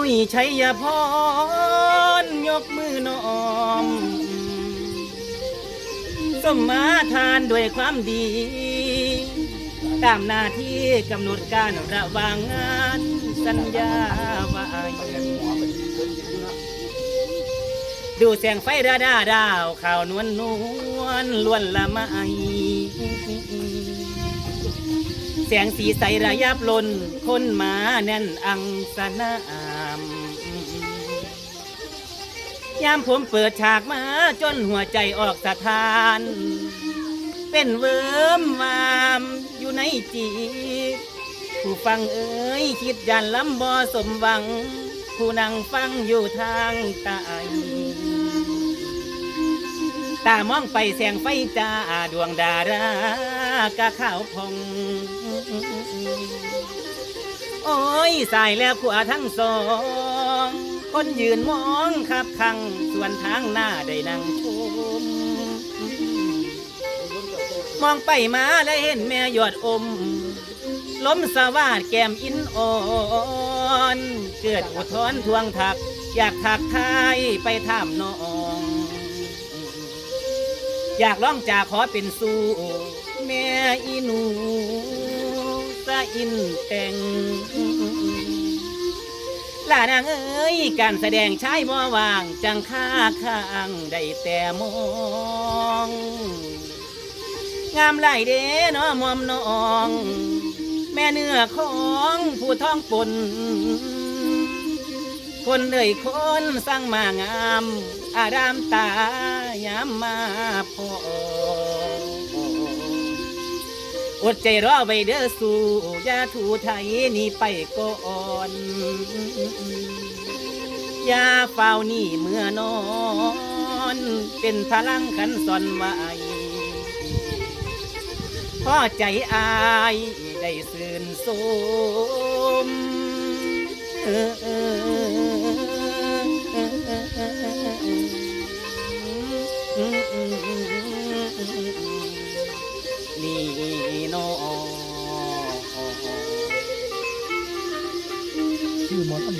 ุยชัยพรยกมือน้อม สมมาทานด้วยความดี ตามหน้าที่กำหนดการระวางงานสัญญาไว้ดูแสงไฟระดาดาวข่าวนวลนวลล้วนละไม แสงสีใสระยับลนคนมาแน่นอังสนามยามผมเปิดฉากมาจนหัวใจออกสะทาน เป็นเวิร์มวามอยู่ในจีผู้ฟังเอ๋ยคิดยันลำบอสมหวัง ผู้นั่งฟังอยู่ทางใตาย ตามองไปแสงไฟจ้าดวงดารากะขาวพองโอ้ยสายแล้วขวาทั้งสอง คนยืนมองขับขังส่วนทางหน้าได้นั่งชม มองไปมาได้เห็นแม่ยอดอม ล้มสวาดแก้มอินอ่อนเกิดอุทธรทวงถัก อยากถักทายไปถามน้อง อยากร้องจากขอเป็นสู่แม่อีหนูสะอินแต่งลานางเอ้ยการแสดงชายบ่วางจังค่าข้างได้แต่มองงามไหลเด้เนาะมอมน้อง แม่เนื้อของผู้ท้องปนคนเอ่ยคนสร้างมางาม อารามตา ยามมาพออดใจรอไว้เด้อสู่อย่าถูไทยนี่ไปก่อนอย่าเฝ้านี่เมื่อนอน เป็นพลังขันสอนไว้พ่อใจอายได้สื่นสมเออเออเออเอ นี่โนชื่อมอลำ